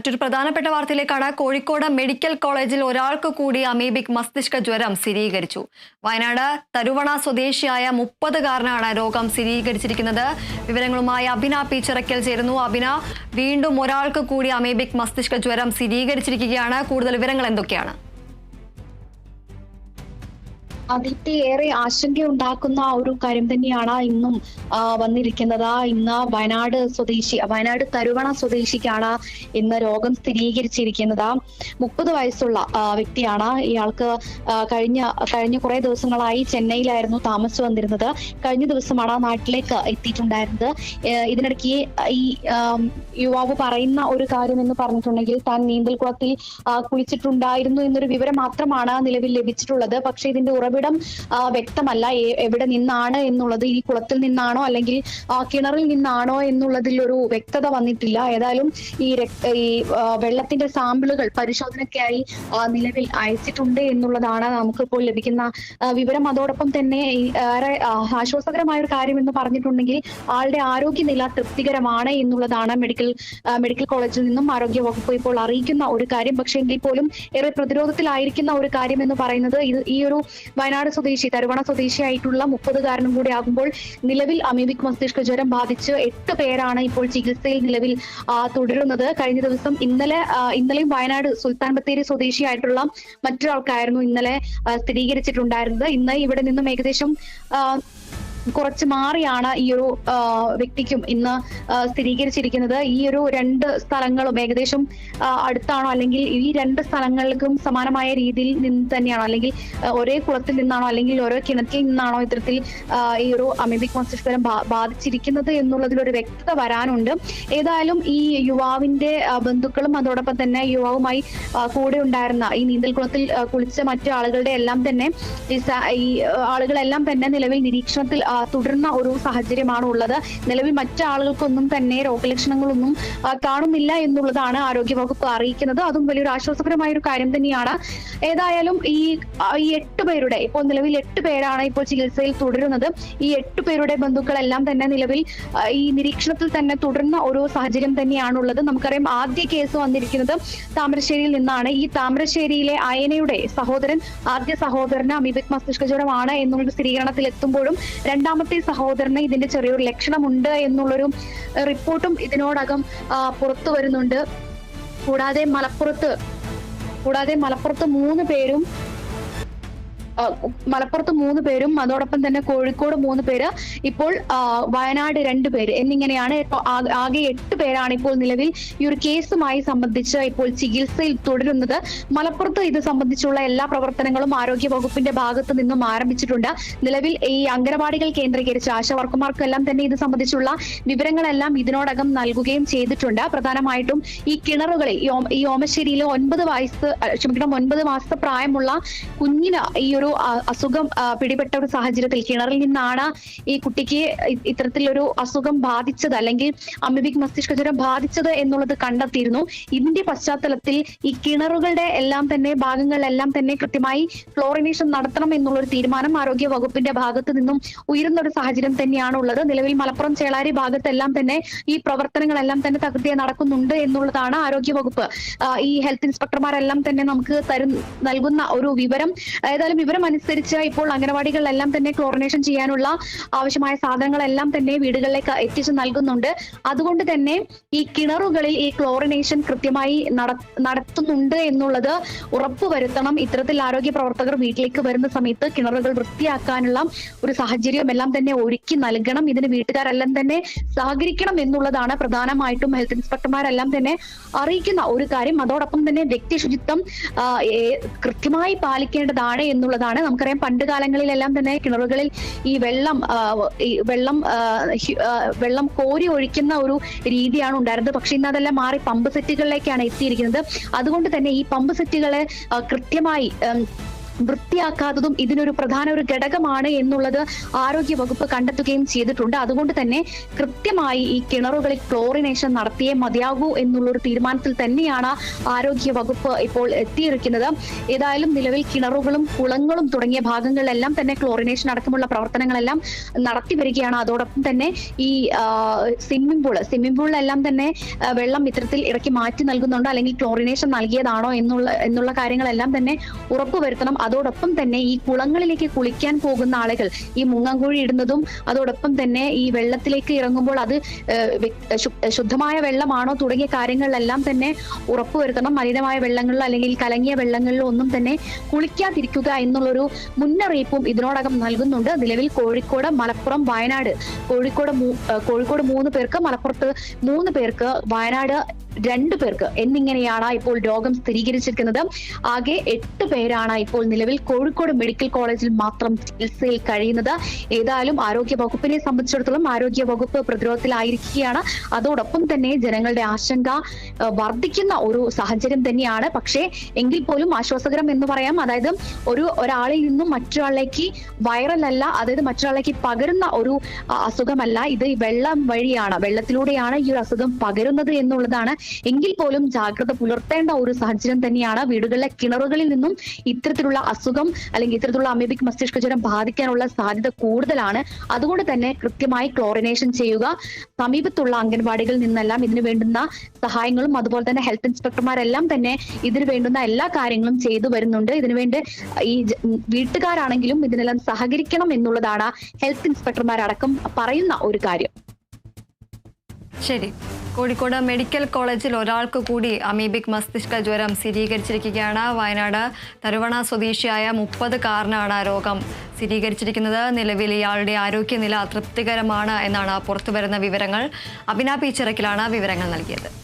മറ്റൊരു പ്രധാനപ്പെട്ട വാർത്തയിലേക്കാണ് കോഴിക്കോട് മെഡിക്കൽ കോളേജിൽ ഒരാൾക്ക് കൂടി അമീബിക് മസ്തിഷ്ക ജ്വരം സ്ഥിരീകരിച്ചു. വയനാട് തരുവണ സ്വദേശിയായ മുപ്പതുകാരനാണ് രോഗം സ്ഥിരീകരിച്ചിരിക്കുന്നത്. വിവരങ്ങളുമായി അഭിന പി ചിറക്കൽ ചേരുന്നു. അഭിന വീണ്ടും ഒരാൾക്ക് കൂടി അമീബിക് മസ്തിഷ്ക ജ്വരം സ്ഥിരീകരിച്ചിരിക്കുകയാണ്. കൂടുതൽ വിവരങ്ങൾ എന്തൊക്കെയാണ്? അതിന്റെ ഏറെ ആശങ്കയുണ്ടാക്കുന്ന ഒരു കാര്യം തന്നെയാണ് ഇന്നും വന്നിരിക്കുന്നത്. ഇന്ന് വയനാട് സ്വദേശി വയനാട് തരുവണ സ്വദേശിക്കാണ് ഇന്ന് രോഗം സ്ഥിരീകരിച്ചിരിക്കുന്നത്. മുപ്പത് വയസ്സുള്ള വ്യക്തിയാണ്. ഇയാൾക്ക് കഴിഞ്ഞ കഴിഞ്ഞ കുറെ ദിവസങ്ങളായി ചെന്നൈയിലായിരുന്നു താമസിച്ചു വന്നിരുന്നത്. കഴിഞ്ഞ ദിവസമാണ് നാട്ടിലേക്ക് എത്തിയിട്ടുണ്ടായിരുന്നത്. ഇതിനിടയ്ക്ക് ഈ യുവാവ് പറയുന്ന ഒരു കാര്യം എന്ന് പറഞ്ഞിട്ടുണ്ടെങ്കിൽ താൻ നീന്തൽക്കുളത്തിൽ കുളത്തിൽ കുളിച്ചിട്ടുണ്ടായിരുന്നു എന്നൊരു വിവരം മാത്രമാണ് നിലവിൽ ലഭിച്ചിട്ടുള്ളത്. പക്ഷേ ഇതിന്റെ ഉറവിടം ആ, വ്യക്തമല്ല. എവിടെ നിന്നാണ് എന്നുള്ളത് ഈ കുളത്തിൽ നിന്നാണോ അല്ലെങ്കിൽ കിണറിൽ നിന്നാണോ എന്നുള്ളതിൽ ഒരു വ്യക്തത വന്നിട്ടില്ല. ഏതായാലും ഈ ഈ വെള്ളത്തിന്റെ സാമ്പിളുകൾ പരിശോധനയ്ക്കായി നിലവിൽ അയച്ചിട്ടുണ്ട് എന്നുള്ളതാണ് നമുക്കിപ്പോൾ ലഭിക്കുന്ന വിവരം. അതോടൊപ്പം തന്നെ ഏറെ ആശ്വാസകരമായ ഒരു കാര്യം എന്ന് പറഞ്ഞിട്ടുണ്ടെങ്കിൽ ആളുടെ ആരോഗ്യനില തൃപ്തികരമാണ് എന്നുള്ളതാണ് മെഡിക്കൽ മെഡിക്കൽ കോളേജിൽ നിന്നും ആരോഗ്യ വകുപ്പ് ഇപ്പോൾ അറിയിക്കുന്ന ഒരു കാര്യം. പക്ഷേ എങ്കിൽ പോലും ഏറെ പ്രതിരോധത്തിലായിരിക്കുന്ന ഒരു കാര്യം എന്ന് പറയുന്നത് ഇത് ഈ ഒരു വയനാട് സ്വദേശി തരുവണ സ്വദേശിയായിട്ടുള്ള മുപ്പതുകാരനും കൂടി ആകുമ്പോൾ നിലവിൽ അമീബിക് മസ്തിഷ്ക ജ്വരം ബാധിച്ച് എട്ട് പേരാണ് ഇപ്പോൾ ചികിത്സയിൽ നിലവിൽ തുടരുന്നത്. കഴിഞ്ഞ ദിവസം ഇന്നലെ ഇന്നലെയും വയനാട് സുൽത്താൻ ബത്തേരി സ്വദേശിയായിട്ടുള്ള മറ്റൊരാൾക്കായിരുന്നു ഇന്നലെ സ്ഥിരീകരിച്ചിട്ടുണ്ടായിരുന്നത്. ഇന്ന് ഇവിടെ നിന്നും ഏകദേശം കുറച്ച് മാറിയാണ് ഈ ഒരു വ്യക്തിക്കും ഇന്ന് സ്ഥിരീകരിച്ചിരിക്കുന്നത്. ഈ ഒരു രണ്ട് സ്ഥലങ്ങളും ഏകദേശം അടുത്താണോ? അല്ലെങ്കിൽ ഈ രണ്ട് സ്ഥലങ്ങൾക്കും സമാനമായ രീതിയിൽ നിന്ന് തന്നെയാണോ? അല്ലെങ്കിൽ ഒരേ കുളത്തിൽ നിന്നാണോ? അല്ലെങ്കിൽ ഓരോ കിണറ്റിൽ നിന്നാണോ ഇത്തരത്തിൽ ഈ ഒരു അമീബിക് മസ്തിഷ്കരം ബാധിച്ചിരിക്കുന്നത് എന്നുള്ളതിൽ ഒരു വ്യക്തത വരാനുണ്ട്. ഏതായാലും ഈ യുവാവിന്റെ ബന്ധുക്കളും അതോടൊപ്പം തന്നെ യുവാവുമായി കൂടെ ഉണ്ടായിരുന്ന ഈ നീന്തൽക്കുളത്തിൽ കുളത്തിൽ കുളിച്ച മറ്റു ആളുകളുടെ എല്ലാം തന്നെ ഈ ആളുകളെല്ലാം തന്നെ നിലവിൽ നിരീക്ഷണത്തിൽ ആ, തുടരുന്ന ഒരു സാഹചര്യമാണ് ഉള്ളത് നിലവിൽ മറ്റു ആളുകൾക്കൊന്നും തന്നെ രോഗലക്ഷണങ്ങളൊന്നും കാണുന്നില്ല എന്നുള്ളതാണ് ആരോഗ്യവകുപ്പ് അറിയിക്കുന്നത്. അതും വലിയൊരു ആശ്വാസകരമായ ഒരു കാര്യം തന്നെയാണ്. ഏതായാലും ഈ ഈ എട്ട് പേരുടെ ഇപ്പോൾ നിലവിൽ എട്ട് പേരാണ് ഇപ്പോൾ ചികിത്സയിൽ തുടരുന്നത്. ഈ എട്ട് പേരുടെ ബന്ധുക്കളെല്ലാം തന്നെ നിലവിൽ ഈ നിരീക്ഷണത്തിൽ തന്നെ തുടരുന്ന ഒരു സാഹചര്യം തന്നെയാണുള്ളത്. നമുക്കറിയാം ആദ്യ കേസ് വന്നിരിക്കുന്നത് താമരശ്ശേരിയിൽ നിന്നാണ്. ഈ താമരശ്ശേരിയിലെ അയനയുടെ സഹോദരൻ ആദ്യ സഹോദരന് അമീബിക് മസ്തിഷ്ക ജ്വരമാണ് എന്നുള്ള സ്ഥിരീകരണത്തിൽ എത്തുമ്പോഴും രണ്ടാമത്തെ സഹോദരന് ഇതിന്റെ ചെറിയൊരു ലക്ഷണം ഉണ്ട് എന്നുള്ളൊരു റിപ്പോർട്ടും ഇതിനോടകം പുറത്തു വരുന്നുണ്ട്. കൂടാതെ മലപ്പുറത്ത് കൂടാതെ മലപ്പുറത്ത് മൂന്ന് പേരും മലപ്പുറത്ത് മൂന്ന് പേരും അതോടൊപ്പം തന്നെ കോഴിക്കോട് മൂന്ന് പേര് ഇപ്പോൾ വയനാട് രണ്ട് പേര് എന്നിങ്ങനെയാണ് ആകെ എട്ട് പേരാണ് ഇപ്പോൾ നിലവിൽ ഈ ഒരു കേസുമായി സംബന്ധിച്ച് ഇപ്പോൾ ചികിത്സയിൽ തുടരുന്നത്. മലപ്പുറത്ത് ഇത് സംബന്ധിച്ചുള്ള എല്ലാ പ്രവർത്തനങ്ങളും ആരോഗ്യ വകുപ്പിന്റെ ഭാഗത്ത് നിന്നും ആരംഭിച്ചിട്ടുണ്ട്. നിലവിൽ ഈ അംഗനവാടികൾ കേന്ദ്രീകരിച്ച് ആശാവർക്കുമാർക്കെല്ലാം തന്നെ ഇത് സംബന്ധിച്ചുള്ള വിവരങ്ങളെല്ലാം ഇതിനോടകം നൽകുകയും ചെയ്തിട്ടുണ്ട്. പ്രധാനമായിട്ടും ഈ കിണറുകളിൽ ഈ ഓമ- ഓമശ്ശേരിയിലെ ഒൻപത് വയസ്സ് ക്ഷമിക്കണം ഒൻപത് മാസത്തെ പ്രായമുള്ള കുഞ്ഞിന് ഈ ഒരു അ- അസുഖം പിടിപെട്ട ഒരു സാഹചര്യത്തിൽ കിണറിൽ നിന്നാണ് ഈ കുട്ടിക്ക് ഇത്തരത്തിലൊരു അസുഖം ബാധിച്ചത് അല്ലെങ്കിൽ അമീബിക് മസ്തിഷ്ക ജ്വരം ബാധിച്ചത് എന്നുള്ളത് കണ്ടെത്തിയിരുന്നു. ഇതിന്റെ പശ്ചാത്തലത്തിൽ ഈ കിണറുകളുടെ എല്ലാം തന്നെ ഭാഗങ്ങളിലെല്ലാം തന്നെ കൃത്യമായി ക്ലോറിനേഷൻ നടത്തണം എന്നുള്ള ഒരു തീരുമാനം ആരോഗ്യ വകുപ്പിന്റെ ഭാഗത്ത് നിന്നും ഉയരുന്ന ഒരു സാഹചര്യം തന്നെയാണ് ഉള്ളത്. നിലവിൽ മലപ്പുറം ചേളാരി ഭാഗത്തെല്ലാം തന്നെ ഈ പ്രവർത്തനങ്ങളെല്ലാം തന്നെ തകൃതിയെ നടക്കുന്നുണ്ട് എന്നുള്ളതാണ് ആരോഗ്യ വകുപ്പ്. ഈ ഹെൽത്ത് ഇൻസ്പെക്ടർമാരെല്ലാം തന്നെ നമുക്ക് തരും നൽകുന്ന ഒരു വിവരം. ഏതായാലും വിവരം അനുസരിച്ച് ഇപ്പോൾ അംഗനവാടികളിലെല്ലാം തന്നെ ക്ലോറിനേഷൻ ചെയ്യാനുള്ള ആവശ്യമായ സാധനങ്ങളെല്ലാം തന്നെ വീടുകളിലേക്ക് എത്തിച്ചു നൽകുന്നുണ്ട്. അതുകൊണ്ട് തന്നെ ഈ കിണറുകളിൽ ഈ ക്ലോറിനേഷൻ കൃത്യമായി നട- നടത്തുന്നുണ്ട് എന്നുള്ളത് ഉറപ്പുവരുത്തണം. ഇത്തരത്തിൽ ആരോഗ്യ പ്രവർത്തകർ വീട്ടിലേക്ക് വരുന്ന സമയത്ത് കിണറുകൾ വൃത്തിയാക്കാനുള്ള ഒരു സാഹചര്യം എല്ലാം തന്നെ ഒരുക്കി നൽകണം. ഇതിന് വീട്ടുകാരെല്ലാം തന്നെ സഹകരിക്കണം എന്നുള്ളതാണ് പ്രധാനമായിട്ടും ഹെൽത്ത് ഇൻസ്പെക്ടർമാരെല്ലാം തന്നെ അറിയിക്കുന്ന ഒരു കാര്യം. അതോടൊപ്പം തന്നെ വ്യക്തി ശുചിത്വം കൃത്യമായി പാലിക്കേണ്ടതാണ് എന്നുള്ളതാണ്. നമുക്കറിയാം പണ്ട് കാലങ്ങളിലെല്ലാം തന്നെ കിണറുകളിൽ ഈ വെള്ളം വെള്ളം വെള്ളം കോരി ഒഴിക്കുന്ന ഒരു രീതിയാണ് ഉണ്ടായിരുന്നത്. പക്ഷെ ഇന്ന് അതെല്ലാം മാറി പമ്പ് സെറ്റുകളിലേക്കാണ് എത്തിയിരിക്കുന്നത്. അതുകൊണ്ട് തന്നെ ഈ പമ്പ് സെറ്റുകളെ കൃത്യമായി വൃത്തിയാക്കാത്തതും ഇതിനൊരു പ്രധാന ഒരു ഘടകമാണ് എന്നുള്ളത് ആരോഗ്യ വകുപ്പ് കണ്ടെത്തുകയും ചെയ്തിട്ടുണ്ട്. അതുകൊണ്ട് തന്നെ കൃത്യമായി ഈ കിണറുകളിൽ ക്ലോറിനേഷൻ നടത്തിയേ മതിയാകൂ എന്നുള്ളൊരു തീരുമാനത്തിൽ തന്നെയാണ് ആരോഗ്യ വകുപ്പ് ഇപ്പോൾ എത്തിയിരിക്കുന്നത്. ഏതായാലും നിലവിൽ കിണറുകളും കുളങ്ങളും തുടങ്ങിയ ഭാഗങ്ങളിലെല്ലാം തന്നെ ക്ലോറിനേഷൻ അടക്കമുള്ള പ്രവർത്തനങ്ങളെല്ലാം നടത്തി വരികയാണ്. അതോടൊപ്പം തന്നെ ഈ സ്വിമ്മിംഗ് പൂൾ സ്വിമ്മിംഗ് പൂളിലെല്ലാം തന്നെ വെള്ളം ഇത്തരത്തിൽ ഇറക്കി മാറ്റി നൽകുന്നുണ്ടോ. അല്ലെങ്കിൽ ക്ലോറിനേഷൻ നൽകിയതാണോ എന്നുള്ള എന്നുള്ള കാര്യങ്ങളെല്ലാം തന്നെ ഉറപ്പുവരുത്തണം. അതോടൊപ്പം തന്നെ ഈ കുളങ്ങളിലേക്ക് കുളിക്കാൻ പോകുന്ന ആളുകൾ ഈ മുങ്ങാങ്കുഴി ഇടുന്നതും അതോടൊപ്പം തന്നെ ഈ വെള്ളത്തിലേക്ക് ഇറങ്ങുമ്പോൾ അത് ശുദ്ധമായ വെള്ളമാണോ തുടങ്ങിയ കാര്യങ്ങളിലെല്ലാം തന്നെ ഉറപ്പുവരുത്തണം. മലിനമായ വെള്ളങ്ങളിലോ അല്ലെങ്കിൽ കലങ്ങിയ വെള്ളങ്ങളിലോ ഒന്നും തന്നെ കുളിക്കാതിരിക്കുക എന്നുള്ളൊരു മുന്നറിയിപ്പും ഇതിനോടകം നൽകുന്നുണ്ട്. നിലവിൽ കോഴിക്കോട് മലപ്പുറം വയനാട്. കോഴിക്കോട് കോഴിക്കോട് മൂന്ന് പേർക്ക് മലപ്പുറത്ത് മൂന്ന് പേർക്ക് വയനാട് രണ്ടു പേർക്ക് എന്നിങ്ങനെയാണ് ഇപ്പോൾ രോഗം സ്ഥിരീകരിച്ചിരിക്കുന്നത്. ആകെ എട്ട് പേരാണ് ഇപ്പോൾ നിലവിൽ കോഴിക്കോട് മെഡിക്കൽ കോളേജിൽ മാത്രം ചികിത്സയിൽ കഴിയുന്നത്. ഏതായാലും ആരോഗ്യ വകുപ്പിനെ സംബന്ധിച്ചിടത്തോളം ആരോഗ്യ വകുപ്പ് പ്രതിരോധത്തിലായിരിക്കുകയാണ്. അതോടൊപ്പം തന്നെ ജനങ്ങളുടെ ആശങ്ക വർദ്ധിക്കുന്ന ഒരു സാഹചര്യം തന്നെയാണ്. പക്ഷേ എങ്കിൽ പോലും ആശ്വാസകരം എന്ന് പറയാം. അതായത് ഒരു ഒരാളിൽ നിന്നും മറ്റൊരാളിലേക്ക് വൈറൽ അല്ല അതായത് മറ്റൊരാളിലേക്ക് പകരുന്ന ഒരു അസുഖമല്ല. ഇത് വെള്ളം വഴിയാണ് വെള്ളത്തിലൂടെയാണ് ഈ ഒരു അസുഖം പകരുന്നത് എന്നുള്ളതാണ് എങ്കിൽ പോലും ജാഗ്രത പുലർത്തേണ്ട ഒരു സാഹചര്യം തന്നെയാണ് വീടുകളിലെ കിണറുകളിൽ നിന്നും ഇത്തരത്തിലുള്ള അസുഖം അല്ലെങ്കിൽ ഇത്തരത്തിലുള്ള അമേബിക് മസ്തിഷ്ക ജ്വരം ബാധിക്കാനുള്ള സാധ്യത കൂടുതലാണ്. അതുകൊണ്ട് തന്നെ കൃത്യമായി ക്ലോറിനേഷൻ ചെയ്യുക. സമീപത്തുള്ള അംഗൻവാടികളിൽ നിന്നെല്ലാം ഇതിനു വേണ്ടുന്ന സഹായങ്ങളും അതുപോലെ തന്നെ ഹെൽത്ത് ഇൻസ്പെക്ടർമാരെല്ലാം തന്നെ ഇതിനു വേണ്ടുന്ന എല്ലാ കാര്യങ്ങളും ചെയ്തു വരുന്നുണ്ട്. ഇതിനു വേണ്ടി ഈ വീട്ടുകാരാണെങ്കിലും ഇതിനെല്ലാം സഹകരിക്കണം എന്നുള്ളതാണ് ഹെൽത്ത് ഇൻസ്പെക്ടർമാരടക്കം പറയുന്ന ഒരു കാര്യം. ശരി. കോഴിക്കോട് മെഡിക്കൽ കോളേജിൽ ഒരാൾക്ക് കൂടി അമീബിക് മസ്തിഷ്ക ജ്വരം സ്ഥിരീകരിച്ചിരിക്കുകയാണ്. വയനാട് തരുവണ സ്വദേശിയായ മുപ്പത് കാരനാണ് രോഗം. സ്ഥിരീകരിച്ചിരിക്കുന്നത് നിലവിൽ ഇയാളുടെ ആരോഗ്യനില തൃപ്തികരമാണ് എന്നാണ് പുറത്തുവരുന്ന വിവരങ്ങൾ. അഭിന പീച്ചിറക്കിലാണ് വിവരങ്ങൾ നൽകിയത്.